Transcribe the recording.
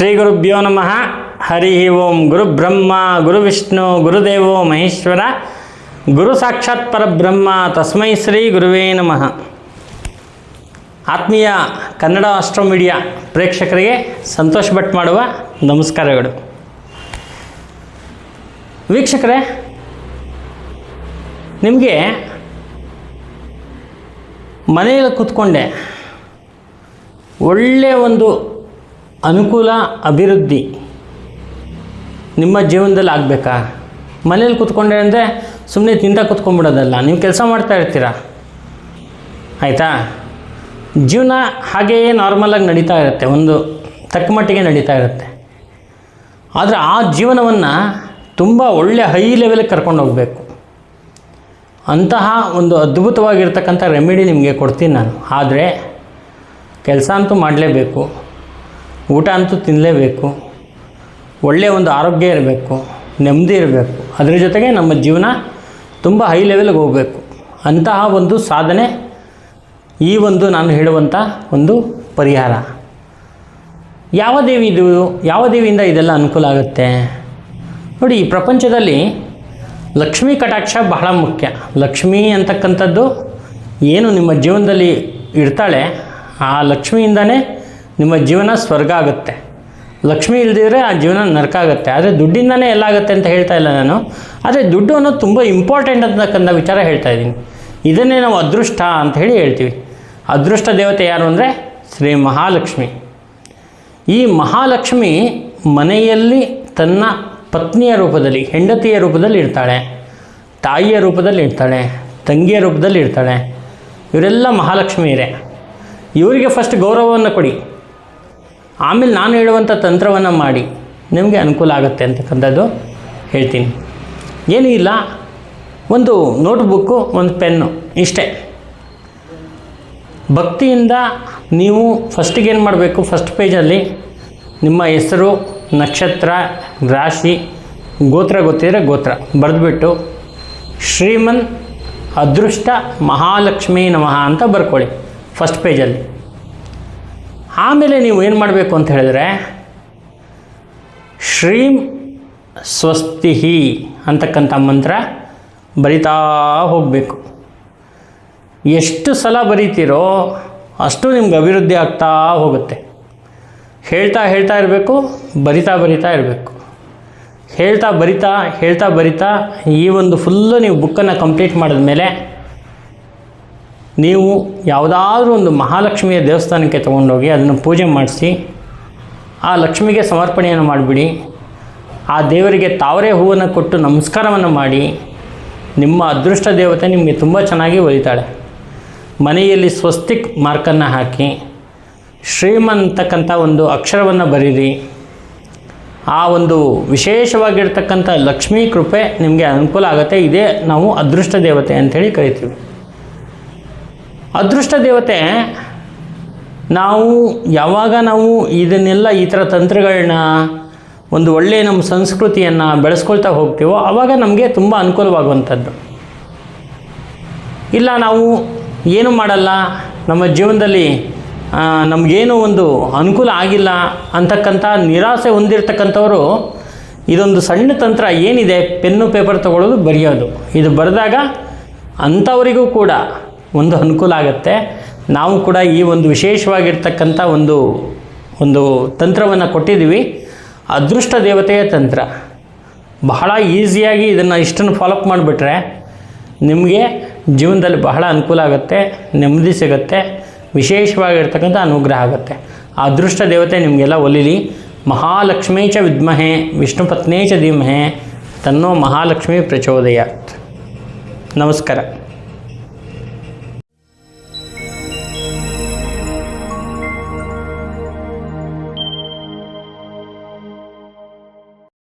ಶ್ರೀ ಗುರುಭ್ಯೋ ನಮಃ. ಹರಿ ಓಂ ಗುರು ಬ್ರಹ್ಮ, ಗುರು ವಿಷ್ಣು, ಗುರುದೇವೋ ಮಹೇಶ್ವರ, ಗುರು ಸಾಕ್ಷಾತ್ ಪರಬ್ರಹ್ಮ, ತಸ್ಮೈ ಶ್ರೀ ಗುರುವೇ ನಮಃ. ಆತ್ಮೀಯ ಕನ್ನಡ ಅಸ್ಟ್ರೋ ಮೀಡಿಯಾ ಪ್ರೇಕ್ಷಕರಿಗೆ ಸಂತೋಷ್ ಭಟ್ ಮಾಡುವ ನಮಸ್ಕಾರಗಳು. ವೀಕ್ಷಕರೇ, ನಿಮಗೆ ಮನೆಯಲ್ಲಿ ಕೂತ್ಕೊಂಡೆ ಒಳ್ಳೆಯ ಒಂದು ಅನುಕೂಲ, ಅಭಿವೃದ್ಧಿ ನಿಮ್ಮ ಜೀವನದಲ್ಲಿ ಆಗಬೇಕಾ? ಮನೇಲಿ ಕೂತ್ಕೊಂಡೆ ಅಂದರೆ ಸುಮ್ಮನೆ ತಿಂತ ಕೂತ್ಕೊಂಡ್ಬಿಡೋದಲ್ಲ, ನೀವು ಕೆಲಸ ಮಾಡ್ತಾ ಇರ್ತೀರ? ಆಯಿತಾ? ಜೀವನ ಹಾಗೆಯೇ ನಾರ್ಮಲಾಗಿ ನಡೀತಾ ಇರುತ್ತೆ, ಒಂದು ತಕ್ಕ ಮಟ್ಟಿಗೆ ನಡೀತಾ ಇರುತ್ತೆ. ಆದರೆ ಆ ಜೀವನವನ್ನು ತುಂಬ ಒಳ್ಳೆಯ ಹೈ ಲೆವೆಲಿಗೆ ಕರ್ಕೊಂಡು ಹೋಗಬೇಕು. ಅಂತಹ ಒಂದು ಅದ್ಭುತವಾಗಿರ್ತಕ್ಕಂಥ ರೆಮಿಡಿ ನಿಮಗೆ ಕೊಡ್ತೀನಿ ನಾನು. ಆದರೆ ಕೆಲಸ ಅಂತೂ ಮಾಡಲೇಬೇಕು. ಊಟ ಅಂತೂ ತಿನ್ನಲೇಬೇಕು ಒಳ್ಳೆಯ ಒಂದು ಆರೋಗ್ಯ ಇರಬೇಕು, ನೆಮ್ಮದಿ ಇರಬೇಕು. ಅದರ ಜೊತೆಗೆ ನಮ್ಮ ಜೀವನ ತುಂಬ ಹೈ ಲೆವೆಲ್ಗೆ ಹೋಗಬೇಕು. ಅಂತಹ ಒಂದು ಸಾಧನೆ ಈ ಒಂದು ನಾನು ಹೇಳುವಂಥ ಒಂದು ಪರಿಹಾರ. ಯಾವ ದೇವಿ ಇದು, ಯಾವ ದೇವಿಯಿಂದ ಇದೆಲ್ಲ ಅನುಕೂಲ ಆಗುತ್ತೆ? ನೋಡಿ, ಈ ಪ್ರಪಂಚದಲ್ಲಿ ಲಕ್ಷ್ಮೀ ಕಟಾಕ್ಷ ಬಹಳ ಮುಖ್ಯ. ಲಕ್ಷ್ಮೀ ಅಂತಕ್ಕಂಥದ್ದು ಏನು ನಿಮ್ಮ ಜೀವನದಲ್ಲಿ ಇರ್ತಾಳೆ ಆ ಲಕ್ಷ್ಮಿಯಿಂದನೇ ನಿಮ್ಮ ಜೀವನ ಸ್ವರ್ಗ ಆಗುತ್ತೆ. ಲಕ್ಷ್ಮಿ ಇಲ್ದಿದ್ರೆ ಆ ಜೀವನ ನರಕ ಆಗುತ್ತೆ. ಆದರೆ ದುಡ್ಡಿಂದನೇ ಎಲ್ಲ ಆಗುತ್ತೆ ಅಂತ ಹೇಳ್ತಾ ಇಲ್ಲ ನಾನು. ಆದರೆ ದುಡ್ಡು ಅನ್ನೋದು ತುಂಬ ಇಂಪಾರ್ಟೆಂಟ್ ಅಂತಕ್ಕಂಥ ವಿಚಾರ ಹೇಳ್ತಾ ಇದ್ದೀನಿ. ಇದನ್ನೇ ನಾವು ಅದೃಷ್ಟ ಅಂತ ಹೇಳಿ ಹೇಳ್ತೀವಿ. ಅದೃಷ್ಟ ದೇವತೆ ಯಾರು ಅಂದರೆ ಶ್ರೀ ಮಹಾಲಕ್ಷ್ಮಿ. ಈ ಮಹಾಲಕ್ಷ್ಮಿ ಮನೆಯಲ್ಲಿ ತನ್ನ ಪತ್ನಿಯ ರೂಪದಲ್ಲಿ, ಹೆಂಡತಿಯ ರೂಪದಲ್ಲಿ ಇರ್ತಾಳೆ. ತಾಯಿಯ ರೂಪದಲ್ಲಿ ಇರ್ತಾಳೆ. ತಂಗಿಯ ರೂಪದಲ್ಲಿ ಇರ್ತಾಳೆ. ಇವರೆಲ್ಲ ಮಹಾಲಕ್ಷ್ಮಿಯರೇ ಇವರಿಗೆ ಫಸ್ಟ್ ಗೌರವವನ್ನು ಕೊಡಿ. ಆಮೇಲೆ ನಾನು ಹೇಳುವಂಥ ತಂತ್ರವನ್ನು ಮಾಡಿ ನಿಮಗೆ ಅನುಕೂಲ ಆಗುತ್ತೆ ಅಂತಕ್ಕಂಥದ್ದು ಹೇಳ್ತೀನಿ. ಏನೂ ಇಲ್ಲ. ಒಂದು ನೋಟ್ಬುಕ್ಕು, ಒಂದು ಪೆನ್ನು ಇಷ್ಟೇ. ಭಕ್ತಿಯಿಂದ ನೀವು ಫಸ್ಟಿಗೆ ಏನು ಮಾಡಬೇಕು? ಫಸ್ಟ್ ಪೇಜಲ್ಲಿ ನಿಮ್ಮ ಹೆಸರು, ನಕ್ಷತ್ರ, ರಾಶಿ, ಗೋತ್ರ ಗೊತ್ತಿದ್ರೆ ಗೋತ್ರ. ಬರೆದ್ಬಿಟ್ಟು ಶ್ರೀಮನ್ ಅದೃಷ್ಟ ಮಹಾಲಕ್ಷ್ಮೀ ನಮಃ ಅಂತ ಬರ್ಕೊಳ್ಳಿ ಫಸ್ಟ್ ಪೇಜಲ್ಲಿ. ಆಮೇಲೆ ನೀವು ಏನು ಮಾಡಬೇಕು ಅಂತ ಹೇಳಿದ್ರೆ, ಶ್ರೀಂ ಸ್ವಸ್ತಿಹಿ ಅಂತಕ್ಕಂಥ ಮಂತ್ರ ಬರಿತಾ ಹೋಗಬೇಕು. ಎಷ್ಟು ಸಲ ಬರೀತೀರೋ ಅಷ್ಟು ನಿಮ್ಗೆ ಅಭಿವೃದ್ಧಿ ಆಗ್ತಾ ಹೋಗುತ್ತೆ. ಹೇಳ್ತಾ ಹೇಳ್ತಾ ಇರಬೇಕು, ಬರಿತಾ ಬರಿತಾ ಇರಬೇಕು. ಹೇಳ್ತಾ ಬರಿತಾ ಹೇಳ್ತಾ ಬರಿತಾ ಈ ಒಂದು ಫುಲ್ಲು ನೀವು ಬುಕ್ಕನ್ನು ಕಂಪ್ಲೀಟ್ ಮಾಡಿದ್ಮೇಲೆ ನೀವು ಯಾವುದಾದ್ರೂ ಒಂದು ಮಹಾಲಕ್ಷ್ಮಿಯ ದೇವಸ್ಥಾನಕ್ಕೆ ತೊಗೊಂಡೋಗಿ ಅದನ್ನು ಪೂಜೆ ಮಾಡಿಸಿ, ಆ ಲಕ್ಷ್ಮಿಗೆ ಸಮರ್ಪಣೆಯನ್ನು ಮಾಡಿಬಿಡಿ. ಆ ದೇವರಿಗೆ ತಾವರೆ ಹೂವನ್ನು ಕೊಟ್ಟು ನಮಸ್ಕಾರವನ್ನು ಮಾಡಿ, ನಿಮ್ಮ ಅದೃಷ್ಟ ದೇವತೆ ನಿಮಗೆ ತುಂಬ ಚೆನ್ನಾಗಿ ಒಲಿತಾಳೆ. ಮನೆಯಲ್ಲಿ ಸ್ವಸ್ತಿಕ್ ಮಾರ್ಕನ್ನು ಹಾಕಿ, ಶ್ರೀಮಂತಕ್ಕಂಥ ಒಂದು ಅಕ್ಷರವನ್ನು ಬರೀರಿ. ಆ ಒಂದು ವಿಶೇಷವಾಗಿರ್ತಕ್ಕಂಥ ಲಕ್ಷ್ಮೀ ಕೃಪೆ ನಿಮಗೆ ಅನುಕೂಲ ಆಗುತ್ತೆ. ಇದೇ ನಾವು ಅದೃಷ್ಟ ದೇವತೆ ಅಂಥೇಳಿ ಕರಿತೀವಿ. ಅದೃಷ್ಟ ದೇವತೆ, ನಾವು ಯಾವಾಗ ನಾವು ಇದನ್ನೆಲ್ಲ ಈ ಥರ ತಂತ್ರಗಳನ್ನ, ಒಂದು ಒಳ್ಳೆಯ ನಮ್ಮ ಸಂಸ್ಕೃತಿಯನ್ನು ಬೆಳೆಸ್ಕೊಳ್ತಾ ಹೋಗ್ತೀವೋ ಆವಾಗ ನಮಗೆ ತುಂಬ ಅನುಕೂಲವಾಗುವಂಥದ್ದು. ಇಲ್ಲ ನಾವು ಏನು ಮಾಡಲ್ಲ, ನಮ್ಮ ಜೀವನದಲ್ಲಿ ನಮಗೇನು ಒಂದು ಅನುಕೂಲ ಆಗಿಲ್ಲ ಅಂತಕ್ಕಂಥ ನಿರಾಸೆ ಹೊಂದಿರತಕ್ಕಂಥವರು, ಇದೊಂದು ಸಣ್ಣ ತಂತ್ರ ಏನಿದೆ, ಪೆನ್ನು ಪೇಪರ್ ತಗೊಳ್ಳೋದು ಬರೆಯೋದು. ಇದು ಬರೆದಾಗ ಅಂಥವರಿಗೂ ಕೂಡ ಒಂದು ಅನುಕೂಲ ಆಗುತ್ತೆ. ನಾವು ಕೂಡ ಈ ಒಂದು ವಿಶೇಷವಾಗಿರ್ತಕ್ಕಂಥ ಒಂದು ಒಂದು ತಂತ್ರವನ್ನು ಕೊಟ್ಟಿದ್ದೀವಿ. ಅದೃಷ್ಟ ದೇವತೆಯ ತಂತ್ರ. ಬಹಳ ಈಸಿಯಾಗಿ ಇದನ್ನು ಇಷ್ಟನ್ನು ಫಾಲೋಅಪ್ ಮಾಡಿಬಿಟ್ರೆ ನಿಮಗೆ ಜೀವನದಲ್ಲಿ ಬಹಳ ಅನುಕೂಲ ಆಗುತ್ತೆ, ನೆಮ್ಮದಿ ಸಿಗುತ್ತೆ, ವಿಶೇಷವಾಗಿರ್ತಕ್ಕಂಥ ಅನುಗ್ರಹ ಆಗುತ್ತೆ. ಅದೃಷ್ಟ ದೇವತೆ ನಿಮಗೆಲ್ಲ ಒಲಿಲಿ. ಮಹಾಲಕ್ಷ್ಮೀ ಚ ವಿದ್ಮಹೆ, ವಿಷ್ಣು ಪತ್ನೇ ಚ ಧೀಮಹೆ, ತನ್ನೋ ಮಹಾಲಕ್ಷ್ಮಿ ಪ್ರಚೋದಯಾತ್. ನಮಸ್ಕಾರ.